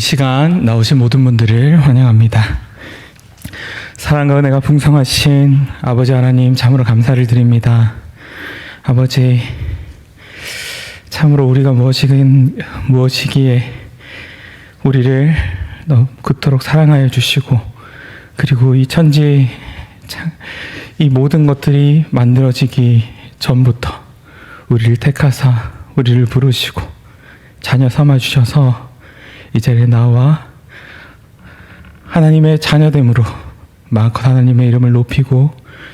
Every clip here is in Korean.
시간 나오신 모든 분들을 환영합니다. 사랑과 은혜가 풍성하신 아버지 하나님 참으로 감사를 드립니다. 아버지 참으로 우리가 무엇이긴 무엇이기에 우리를 너 그토록 사랑하여 주시고 그리고 이 천지 참- 이 모든 것들이 만들어지기 전부터 우리를 택하사 우리를 부르시고 자녀 삼아 주셔서 이 자리에 나와 하나님의 자녀됨으로 마음껏 하나님의 이름을 높이고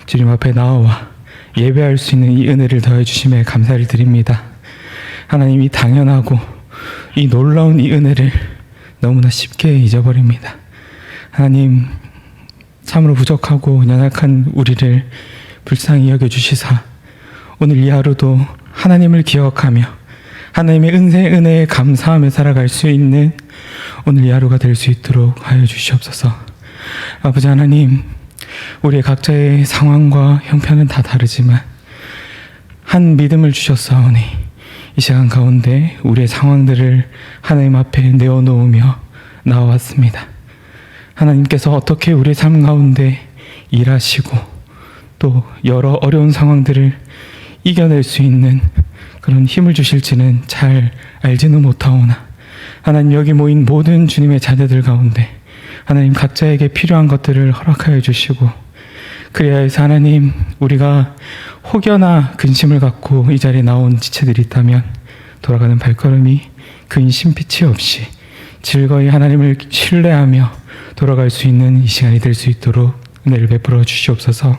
주님 앞에 나와 예배할 수 있는 이 은혜를 더해 주심에 감사를 드립니다. 하나님이 당연하고 이 놀라운 이 은혜를 너무나 쉽게 잊어버립니다. 하나님 참으로 부족하고 연약한 우리를 불쌍히 여겨 주시사 오늘 이 하루도 하나님을 기억하며 하나님의 은혜 은혜에 감사하며 살아갈 수 있는 오늘 이 하루가 될 수 있도록 하여 주시옵소서. 아버지 하나님, 우리의 각자의 상황과 형편은 다 다르지만 한 믿음을 주셨사오니 이 시간 가운데 우리의 상황들을 하나님 앞에 내어놓으며 나와왔습니다. 하나님께서 어떻게 우리의 삶 가운데 일하시고 또 여러 어려운 상황들을 이겨낼 수 있는 그런 힘을 주실지는 잘 알지는 못하오나 하나님 여기 모인 모든 주님의 자녀들 가운데 하나님 각자에게 필요한 것들을 허락하여 주시고 그래야 해서 하나님 우리가 혹여나 근심을 갖고 이 자리에 나온 지체들이 있다면 돌아가는 발걸음이 근심 피치 없이 즐거이 하나님을 신뢰하며 돌아갈 수 있는 이 시간이 될 수 있도록 은혜를 베풀어 주시옵소서.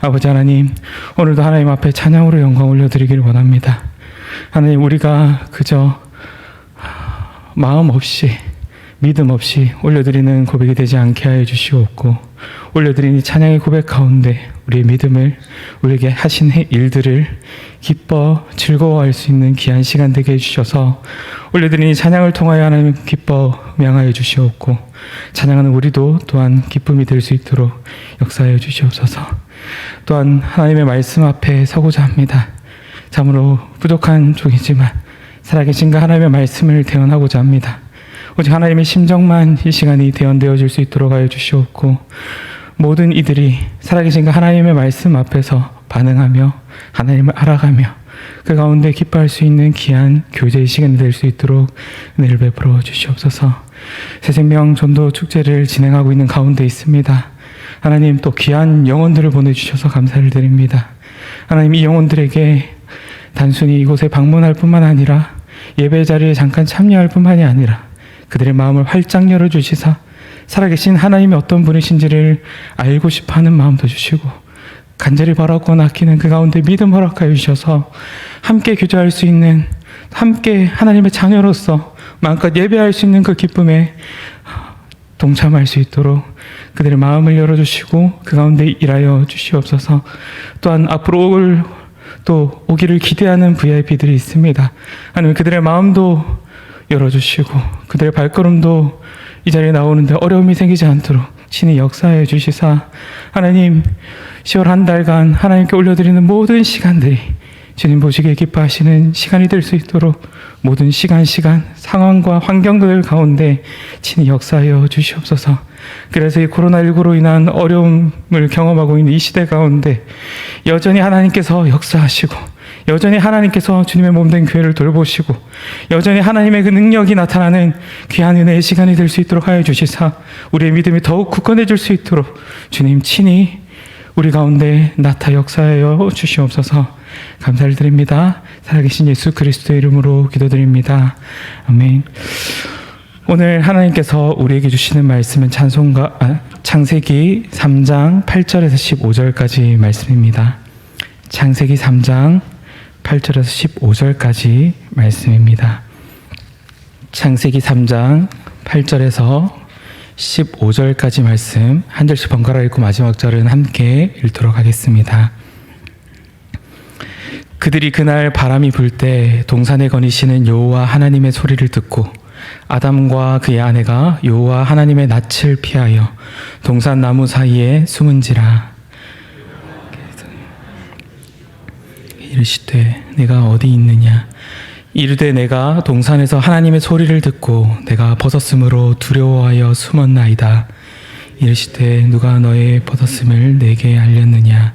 아버지 하나님, 오늘도 하나님 앞에 찬양으로 영광 올려드리기를 원합니다. 하나님, 우리가 그저 마음 없이, 믿음 없이 올려드리는 고백이 되지 않게 하여 주시옵고, 올려드린 이 찬양의 고백 가운데 우리의 믿음을, 우리에게 하신 해- 일들을 기뻐 즐거워할 수 있는 귀한 시간 되게 해주셔서, 올려드린 이 찬양을 통하여 하나님 기뻐 명하여 주시옵고, 찬양하는 우리도 또한 기쁨이 될 수 있도록 역사하여 주시옵소서. 또한 하나님의 말씀 앞에 서고자 합니다. 참으로 부족한 종이지만 살아계신 그 하나님의 말씀을 대언하고자 합니다. 오직 하나님의 심정만 이 시간이 대언되어질 수 있도록 하여 주시옵고 모든 이들이 살아계신 그 하나님의 말씀 앞에서 반응하며 하나님을 알아가며 그 가운데 기뻐할 수 있는 귀한 교제의 시간이 될 수 있도록 은혜를 베풀어 주시옵소서. 새 생명 전도 축제를 진행하고 있는 가운데 있습니다. 하나님 또 귀한 영혼들을 보내주셔서 감사를 드립니다. 하나님 이 영혼들에게 단순히 이곳에 방문할 뿐만 아니라 예배 자리에 잠깐 참여할 뿐만이 아니라 그들의 마음을 활짝 열어 주시사 살아계신 하나님이 어떤 분이신지를 알고 싶어 하는 마음도 주시고 간절히 바라고 아끼는 그 가운데 믿음 허락하여 주셔서 함께 교제할 수 있는 함께 하나님의 자녀로서 마음껏 예배할 수 있는 그 기쁨에 동참할 수 있도록 그들의 마음을 열어주시고 그 가운데 일하여 주시옵소서. 또한 앞으로 올 또 오기를 기대하는 VIP들이 있습니다. 하나님 그들의 마음도 열어주시고 그들의 발걸음도 이 자리에 나오는데 어려움이 생기지 않도록 신이 역사해 주시사 하나님 10월 한 달간 하나님께 올려드리는 모든 시간들이 주님 보시기에 기뻐하시는 시간이 될 수 있도록 모든 시간 시간 상황과 환경들 가운데 친히 역사하여 주시옵소서. 그래서 이 코로나19로 인한 어려움을 경험하고 있는 이 시대 가운데 여전히 하나님께서 역사하시고 여전히 하나님께서 주님의 몸된 교회를 돌보시고 여전히 하나님의 그 능력이 나타나는 귀한 은혜의 시간이 될 수 있도록 하여 주시사 우리의 믿음이 더욱 굳건해질 수 있도록 주님 친히 우리 가운데 나타 역사하여 주시옵소서 감사를 드립니다. 살아계신 예수 그리스도의 이름으로 기도드립니다. 아멘. 오늘 하나님께서 우리에게 주시는 말씀은 찬송가 아, 창세기 3장 8절에서 15절까지 말씀입니다. 창세기 3장 8절에서 15절까지 말씀입니다. 창세기 3장 8절에서 15절까지 말씀 한 절씩 번갈아 읽고 마지막 절은 함께 읽도록 하겠습니다. 그들이 그날 바람이 불 때 동산에 거니시는 여호와 하나님의 소리를 듣고 아담과 그의 아내가 여호와 하나님의 낯을 피하여 동산 나무 사이에 숨은지라. 이르시되 내가 어디 있느냐? 이르되 내가 동산에서 하나님의 소리를 듣고 내가 벗었으므로 두려워하여 숨었나이다. 이르시되 누가 너의 벗었음을 내게 알렸느냐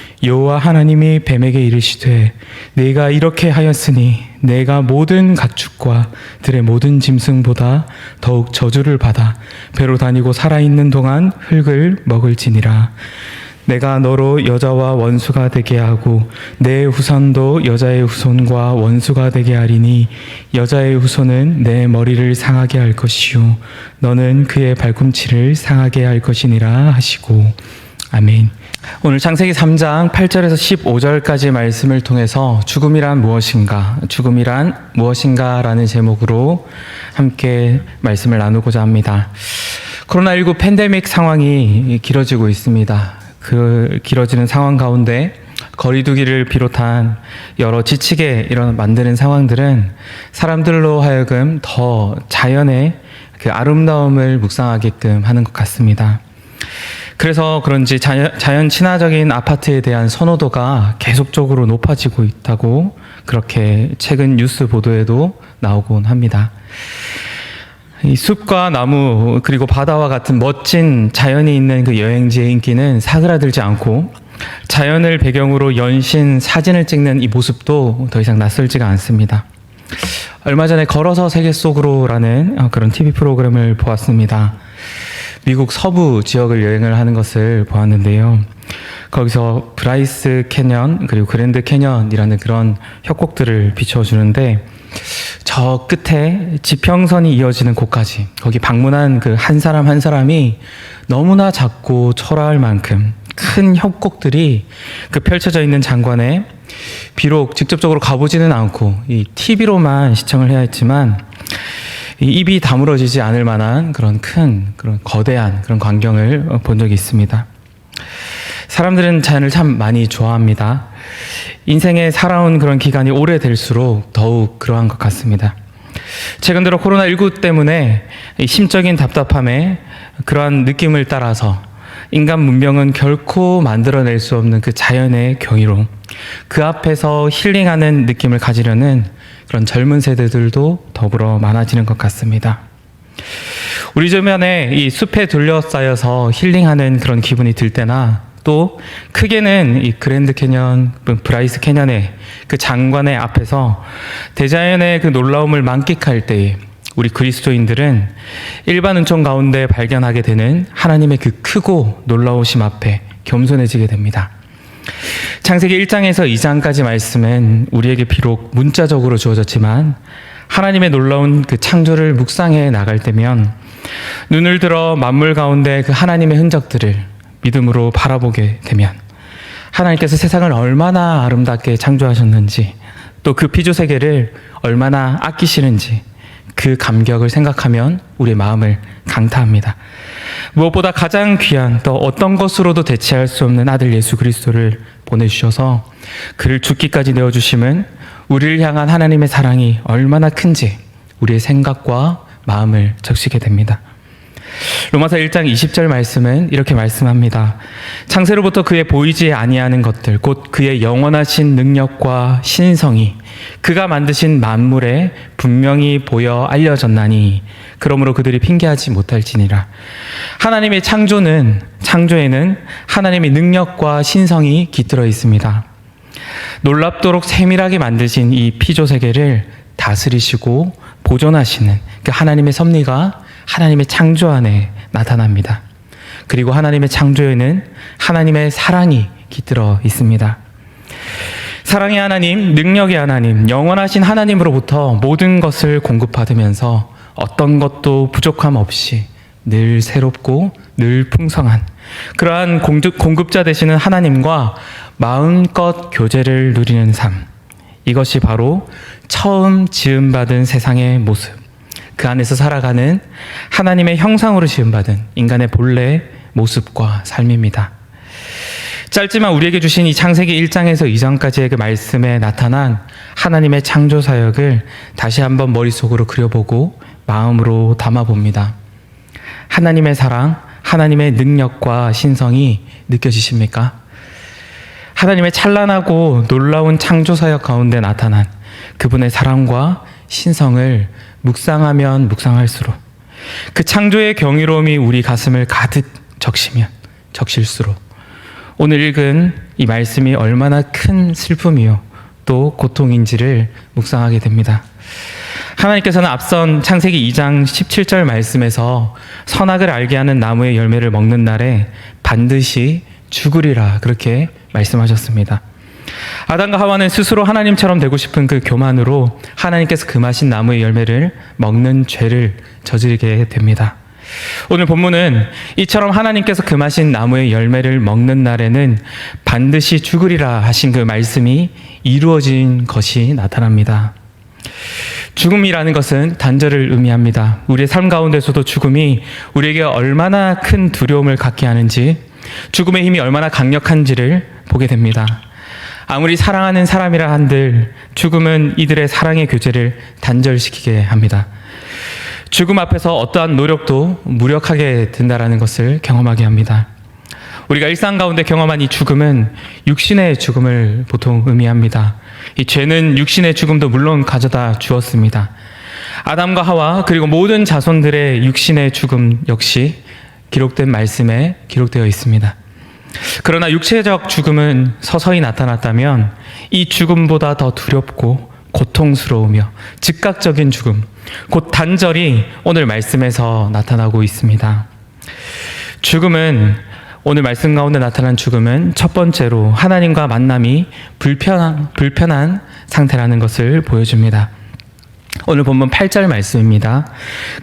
여호와 하나님이 뱀에게 이르시되 내가 이렇게 하였으니 내가 모든 가축과 들의 모든 짐승보다 더욱 저주를 받아 배로 다니고 살아 있는 동안 흙을 먹을지니라 내가 너로 여자와 원수가 되게 하고 내 후손도 여자의 후손과 원수가 되게 하리니 여자의 후손은 내 머리를 상하게 할 것이요 너는 그의 발꿈치를 상하게 할 것이니라 하시고 아멘. 오늘 창세기 3장 8절에서 15절까지 말씀을 통해서 죽음이란 무엇인가, 죽음이란 무엇인가라는 제목으로 함께 말씀을 나누고자 합니다. 코로나19 팬데믹 상황이 길어지고 있습니다. 그 길어지는 상황 가운데 거리두기를 비롯한 여러 지치게 이런 만드는 상황들은 사람들로 하여금 더 자연의 그 아름다움을 묵상하게끔 하는 것 같습니다. 그래서 그런지 자연, 자연 친화적인 아파트에 대한 선호도가 계속적으로 높아지고 있다고 그렇게 최근 뉴스 보도에도 나오곤 합니다. 이 숲과 나무 그리고 바다와 같은 멋진 자연이 있는 그 여행지의 인기는 사그라들지 않고 자연을 배경으로 연신 사진을 찍는 이 모습도 더 이상 낯설지가 않습니다. 얼마 전에 걸어서 세계 속으로라는 어, 그런 TV 프로그램을 보았습니다. 미국 서부 지역을 여행을 하는 것을 보았는데요. 거기서 브라이스 캐년 그리고 그랜드 캐년이라는 그런 협곡들을 비춰주는데 저 끝에 지평선이 이어지는 곳까지 거기 방문한 그 한 사람 한 사람이 너무나 작고 초라할 만큼 큰 협곡들이 그 펼쳐져 있는 장관에 비록 직접적으로 가보지는 않고 이 TV로만 시청을 해야 했지만 이 입이 다물어지지 않을 만한 그런 큰 그런 거대한 그런 광경을 본 적이 있습니다. 사람들은 자연을 참 많이 좋아합니다. 인생에 살아온 그런 기간이 오래될수록 더욱 그러한 것 같습니다. 최근 들어 코로나19 때문에 이 심적인 답답함에 그러한 느낌을 따라서 인간 문명은 결코 만들어낼 수 없는 그 자연의 경이로움, 그 앞에서 힐링하는 느낌을 가지려는 그런 젊은 세대들도 더불어 많아지는 것 같습니다. 우리 주변에 이 숲에 둘러싸여서 힐링하는 그런 기분이 들 때나 또 크게는 이 그랜드 캐년, 브라이스 캐년의 그 장관의 앞에서 대자연의 그 놀라움을 만끽할 때 우리 그리스도인들은 일반 은총 가운데 발견하게 되는 하나님의 그 크고 놀라우심 앞에 겸손해지게 됩니다. 창세기 1장에서 2장까지 말씀은 우리에게 비록 문자적으로 주어졌지만 하나님의 놀라운 그 창조를 묵상해 나갈 때면 눈을 들어 만물 가운데 그 하나님의 흔적들을 믿음으로 바라보게 되면 하나님께서 세상을 얼마나 아름답게 창조하셨는지 또 그 피조 세계를 얼마나 아끼시는지 그 감격을 생각하면 우리의 마음을 강타합니다. 무엇보다 가장 귀한 또 어떤 것으로도 대체할 수 없는 아들 예수 그리스도를 보내주셔서 그를 죽기까지 내어주심은 우리를 향한 하나님의 사랑이 얼마나 큰지 우리의 생각과 마음을 적시게 됩니다. 로마서 1장 20절 말씀은 이렇게 말씀합니다. 창세로부터 그의 보이지 아니하는 것들 곧 그의 영원하신 능력과 신성이 그가 만드신 만물에 분명히 보여 알려졌나니 그러므로 그들이 핑계하지 못할지니라. 하나님의 창조는 창조에는 하나님의 능력과 신성이 깃들어 있습니다. 놀랍도록 세밀하게 만드신 이 피조 세계를 다스리시고 보존하시는 그 하나님의 섭리가 하나님의 창조 안에 나타납니다. 그리고 하나님의 창조에는 하나님의 사랑이 깃들어 있습니다. 사랑의 하나님, 능력의 하나님, 영원하신 하나님으로부터 모든 것을 공급받으면서 어떤 것도 부족함 없이 늘 새롭고 늘 풍성한 그러한 공급자 되시는 하나님과 마음껏 교제를 누리는 삶. 이것이 바로 처음 지음받은 세상의 모습. 그 안에서 살아가는 하나님의 형상으로 지음받은 인간의 본래 모습과 삶입니다. 짧지만 우리에게 주신 이 창세기 1장에서 2장까지의 그 말씀에 나타난 하나님의 창조 사역을 다시 한번 머릿속으로 그려보고 마음으로 담아봅니다. 하나님의 사랑, 하나님의 능력과 신성이 느껴지십니까? 하나님의 찬란하고 놀라운 창조 사역 가운데 나타난 그분의 사랑과 신성을 묵상하면 묵상할수록 그 창조의 경이로움이 우리 가슴을 가득 적시면 적실수록 오늘 읽은 이 말씀이 얼마나 큰 슬픔이요 또 고통인지를 묵상하게 됩니다. 하나님께서는 앞선 창세기 2장 17절 말씀에서 선악을 알게 하는 나무의 열매를 먹는 날에 반드시 죽으리라 그렇게 말씀하셨습니다. 아담과 하와는 스스로 하나님처럼 되고 싶은 그 교만으로 하나님께서 금하신 나무의 열매를 먹는 죄를 저지르게 됩니다. 오늘 본문은 이처럼 하나님께서 금하신 나무의 열매를 먹는 날에는 반드시 죽으리라 하신 그 말씀이 이루어진 것이 나타납니다. 죽음이라는 것은 단절을 의미합니다. 우리의 삶 가운데서도 죽음이 우리에게 얼마나 큰 두려움을 갖게 하는지, 죽음의 힘이 얼마나 강력한지를 보게 됩니다. 아무리 사랑하는 사람이라 한들 죽음은 이들의 사랑의 교제를 단절시키게 합니다. 죽음 앞에서 어떠한 노력도 무력하게 된다라는 것을 경험하게 합니다. 우리가 일상 가운데 경험한 이 죽음은 육신의 죽음을 보통 의미합니다. 이 죄는 육신의 죽음도 물론 가져다 주었습니다. 아담과 하와 그리고 모든 자손들의 육신의 죽음 역시 기록된 말씀에 기록되어 있습니다. 그러나 육체적 죽음은 서서히 나타났다면 이 죽음보다 더 두렵고 고통스러우며 즉각적인 죽음, 곧 단절이 오늘 말씀에서 나타나고 있습니다. 죽음은 오늘 말씀 가운데 나타난 죽음은 첫 번째로 하나님과 만남이 불편한, 불편한 상태라는 것을 보여줍니다. 오늘 본문 8절 말씀입니다.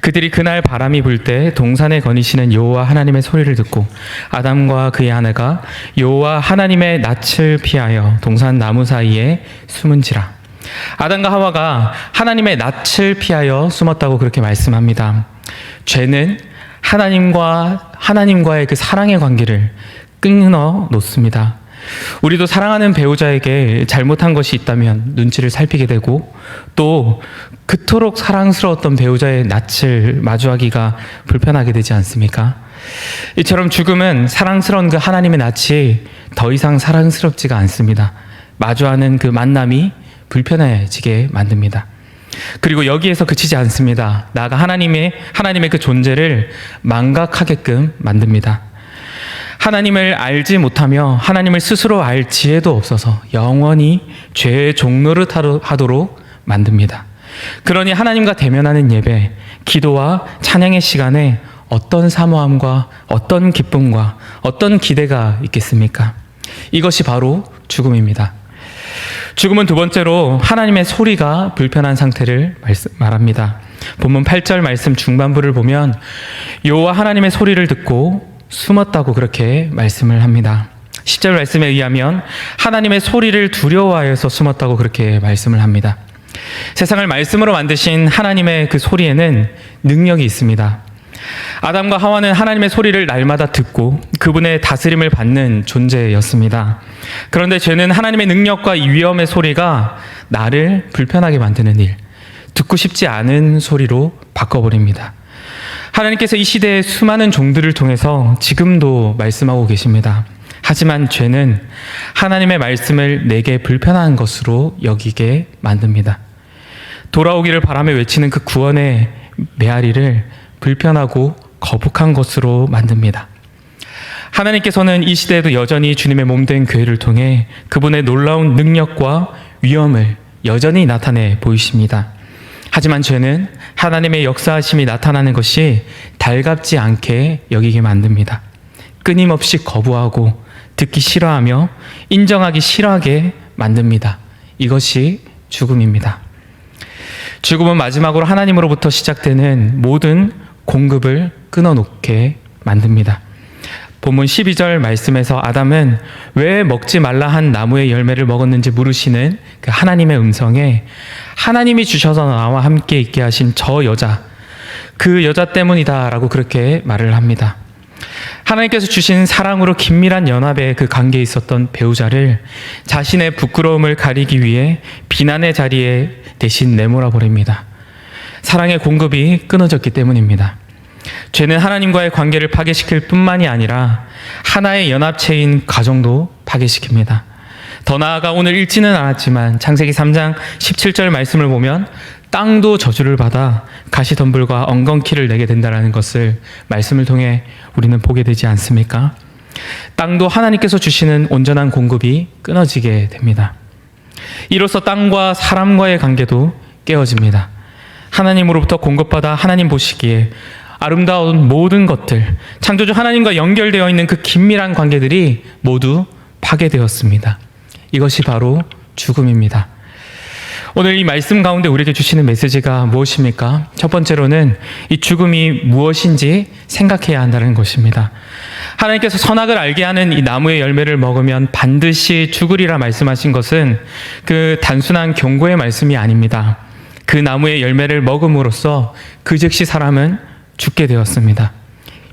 그들이 그날 바람이 불 때 동산에 거니시는 여호와 하나님의 소리를 듣고 아담과 그의 아내가 여호와 하나님의 낯을 피하여 동산 나무 사이에 숨은지라. 아담과 하와가 하나님의 낯을 피하여 숨었다고 그렇게 말씀합니다. 죄는 하나님과 하나님과의 그 사랑의 관계를 끊어 놓습니다. 우리도 사랑하는 배우자에게 잘못한 것이 있다면 눈치를 살피게 되고 또 그토록 사랑스러웠던 배우자의 낯을 마주하기가 불편하게 되지 않습니까? 이처럼 죽음은 사랑스러운 그 하나님의 낯이 더 이상 사랑스럽지가 않습니다. 마주하는 그 만남이 불편해지게 만듭니다. 그리고 여기에서 그치지 않습니다. 나가 하나님의 하나님의 그 존재를 망각하게끔 만듭니다. 하나님을 알지 못하며 하나님을 스스로 알 지혜도 없어서 영원히 죄의 종로를 하도록 만듭니다. 그러니 하나님과 대면하는 예배, 기도와 찬양의 시간에 어떤 사모함과 어떤 기쁨과 어떤 기대가 있겠습니까? 이것이 바로 죽음입니다. 죽음은 두 번째로 하나님의 소리가 불편한 상태를 말합니다. 본문 8절 말씀 중반부를 보면 여호와 하나님의 소리를 듣고 숨었다고 그렇게 말씀을 합니다. 10절 말씀에 의하면 하나님의 소리를 두려워하여서 숨었다고 그렇게 말씀을 합니다. 세상을 말씀으로 만드신 하나님의 그 소리에는 능력이 있습니다. 아담과 하와는 하나님의 소리를 날마다 듣고 그분의 다스림을 받는 존재였습니다. 그런데 죄는 하나님의 능력과 위험의 소리가 나를 불편하게 만드는 일, 듣고 싶지 않은 소리로 바꿔버립니다. 하나님께서 이 시대의 수많은 종들을 통해서 지금도 말씀하고 계십니다. 하지만 죄는 하나님의 말씀을 내게 불편한 것으로 여기게 만듭니다. 돌아오기를 바라며 외치는 그 구원의 메아리를 불편하고 거북한 것으로 만듭니다. 하나님께서는 이 시대에도 여전히 주님의 몸된 교회를 통해 그분의 놀라운 능력과 위엄을 여전히 나타내 보이십니다. 하지만 죄는 하나님의 역사하심이 나타나는 것이 달갑지 않게 여기게 만듭니다. 끊임없이 거부하고 듣기 싫어하며 인정하기 싫어하게 만듭니다. 이것이 죽음입니다. 죽음은 마지막으로 하나님으로부터 시작되는 모든 공급을 끊어놓게 만듭니다. 본문 12절 말씀에서 아담은 왜 먹지 말라 한 나무의 열매를 먹었는지 물으시는 그 하나님의 음성에 하나님이 주셔서 나와 함께 있게 하신 저 여자, 그 여자 때문이다라고 그렇게 말을 합니다. 하나님께서 주신 사랑으로 긴밀한 연합의 그 관계에 있었던 배우자를 자신의 부끄러움을 가리기 위해 비난의 자리에 대신 내몰아 버립니다. 사랑의 공급이 끊어졌기 때문입니다. 죄는 하나님과의 관계를 파괴시킬 뿐만이 아니라 하나의 연합체인 가정도 파괴시킵니다. 더 나아가 오늘 읽지는 않았지만 창세기 3장 17절 말씀을 보면 땅도 저주를 받아 가시덤불과 엉겅퀴를 내게 된다라는 것을 말씀을 통해 우리는 보게 되지 않습니까? 땅도 하나님께서 주시는 온전한 공급이 끊어지게 됩니다. 이로써 땅과 사람과의 관계도 깨어집니다. 하나님으로부터 공급받아 하나님 보시기에 아름다운 모든 것들, 창조주 하나님과 연결되어 있는 그 긴밀한 관계들이 모두 파괴되었습니다. 이것이 바로 죽음입니다. 오늘 이 말씀 가운데 우리에게 주시는 메시지가 무엇입니까? 첫 번째로는 이 죽음이 무엇인지 생각해야 한다는 것입니다. 하나님께서 선악을 알게 하는 이 나무의 열매를 먹으면 반드시 죽으리라 말씀하신 것은 그 단순한 경고의 말씀이 아닙니다. 그 나무의 열매를 먹음으로써 그 즉시 사람은 죽게 되었습니다.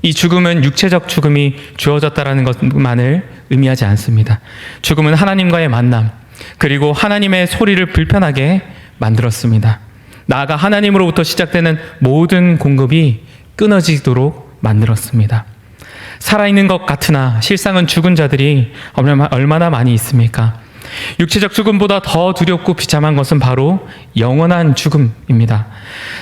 이 죽음은 육체적 죽음이 주어졌다라는 것만을 의미하지 않습니다. 죽음은 하나님과의 만남, 그리고 하나님의 소리를 불편하게 만들었습니다. 나아가 하나님으로부터 시작되는 모든 공급이 끊어지도록 만들었습니다. 살아있는 것 같으나 실상은 죽은 자들이 얼마나 많이 있습니까? 육체적 죽음보다 더 두렵고 비참한 것은 바로 영원한 죽음입니다.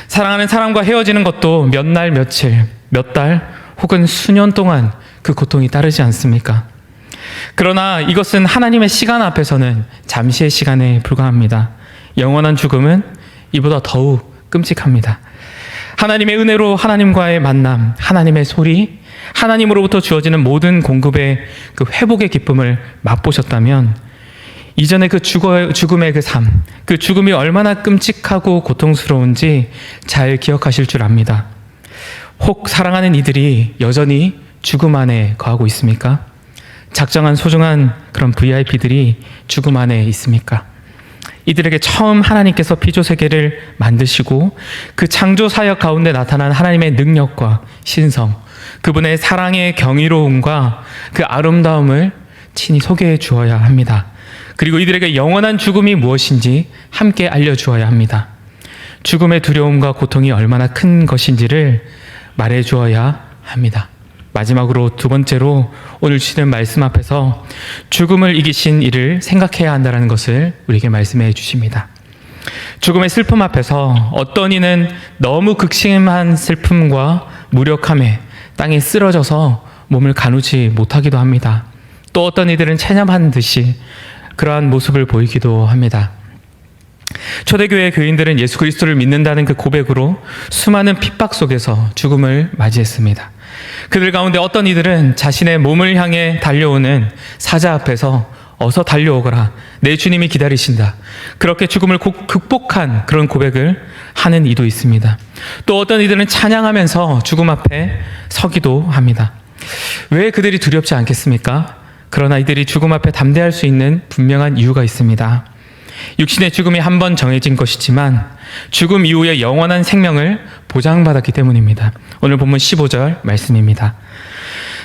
사랑하는 사람과 헤어지는 것도 몇 날, 며칠, 몇 달, 혹은 수년 동안 그 고통이 따르지 않습니까? 그러나 이것은 하나님의 시간 앞에서는 잠시의 시간에 불과합니다. 영원한 죽음은 이보다 더욱 끔찍합니다. 하나님의 은혜로 하나님과의 만남, 하나님의 소리, 하나님으로부터 주어지는 모든 공급의 그 회복의 기쁨을 맛보셨다면 이전의 그 죽음의 그 삶, 그 죽음이 얼마나 끔찍하고 고통스러운지 잘 기억하실 줄 압니다. 혹 사랑하는 이들이 여전히 죽음 안에 거하고 있습니까? 작정한 소중한 그런 VIP들이 죽음 안에 있습니까? 이들에게 처음 하나님께서 피조 세계를 만드시고 그 창조 사역 가운데 나타난 하나님의 능력과 신성, 그분의 사랑의 경이로움과 그 아름다움을 친히 소개해 주어야 합니다. 그리고 이들에게 영원한 죽음이 무엇인지 함께 알려주어야 합니다. 죽음의 두려움과 고통이 얼마나 큰 것인지를 말해 주어야 합니다. 마지막으로 두 번째로 오늘 주시는 말씀 앞에서 죽음을 이기신 이를 생각해야 한다는 것을 우리에게 말씀해 주십니다. 죽음의 슬픔 앞에서 어떤 이는 너무 극심한 슬픔과 무력함에 땅에 쓰러져서 몸을 가누지 못하기도 합니다. 또 어떤 이들은 체념한 듯이 그러한 모습을 보이기도 합니다. 초대교회 교인들은 예수 그리스도를 믿는다는 그 고백으로 수많은 핍박 속에서 죽음을 맞이했습니다. 그들 가운데 어떤 이들은 자신의 몸을 향해 달려오는 사자 앞에서 어서 달려오거라. 내 주님이 기다리신다. 그렇게 죽음을 극복한 그런 고백을 하는 이도 있습니다. 또 어떤 이들은 찬양하면서 죽음 앞에 서기도 합니다. 왜 그들이 두렵지 않겠습니까? 그러나 이들이 죽음 앞에 담대할 수 있는 분명한 이유가 있습니다. 육신의 죽음이 한 번 정해진 것이지만 죽음 이후에 영원한 생명을 보장받았기 때문입니다. 오늘 본문 15절 말씀입니다.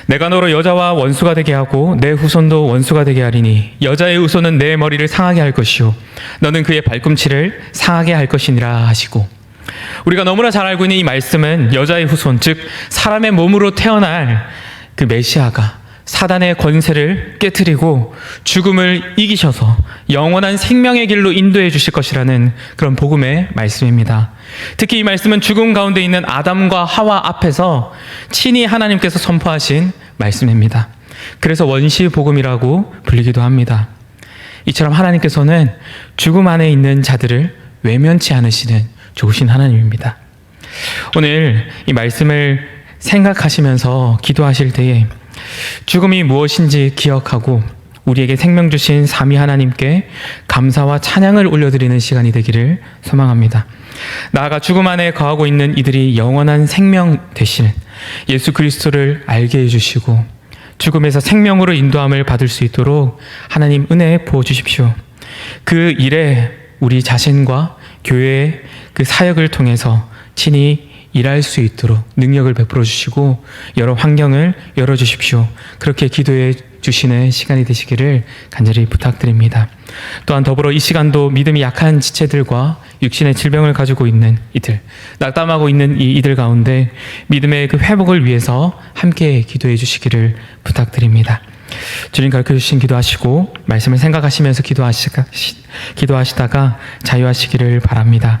내가 너로 여자와 원수가 되게 하고 내 후손도 원수가 되게 하리니 여자의 후손은 내 머리를 상하게 할 것이요 너는 그의 발꿈치를 상하게 할 것이니라 하시고 우리가 너무나 잘 알고 있는 이 말씀은 여자의 후손 즉 사람의 몸으로 태어날 그 메시아가 사단의 권세를 깨뜨리고 죽음을 이기셔서 영원한 생명의 길로 인도해 주실 것이라는 그런 복음의 말씀입니다. 특히 이 말씀은 죽음 가운데 있는 아담과 하와 앞에서 친히 하나님께서 선포하신 말씀입니다. 그래서 원시 복음이라고 불리기도 합니다. 이처럼 하나님께서는 죽음 안에 있는 자들을 외면치 않으시는 좋으신 하나님입니다. 오늘 이 말씀을 생각하시면서 기도하실 때에 죽음이 무엇인지 기억하고 우리에게 생명 주신 삼위 하나님께 감사와 찬양을 올려드리는 시간이 되기를 소망합니다. 나아가 죽음 안에 거하고 있는 이들이 영원한 생명 되신 예수 그리스도를 알게 해주시고 죽음에서 생명으로 인도함을 받을 수 있도록 하나님 은혜 부어 주십시오. 그 일에 우리 자신과 교회의 그 사역을 통해서 친히 일할 수 있도록 능력을 베풀어 주시고 여러 환경을 열어 주십시오. 그렇게 기도해 주시는 시간이 되시기를 간절히 부탁드립니다. 또한 더불어 이 시간도 믿음이 약한 지체들과 육신의 질병을 가지고 있는 이들, 낙담하고 있는 이 이들 가운데 믿음의 그 회복을 위해서 함께 기도해 주시기를 부탁드립니다. 주님 가르쳐 주신 기도하시고 말씀을 생각하시면서 기도하시, 기도하시다가 자유하시기를 바랍니다.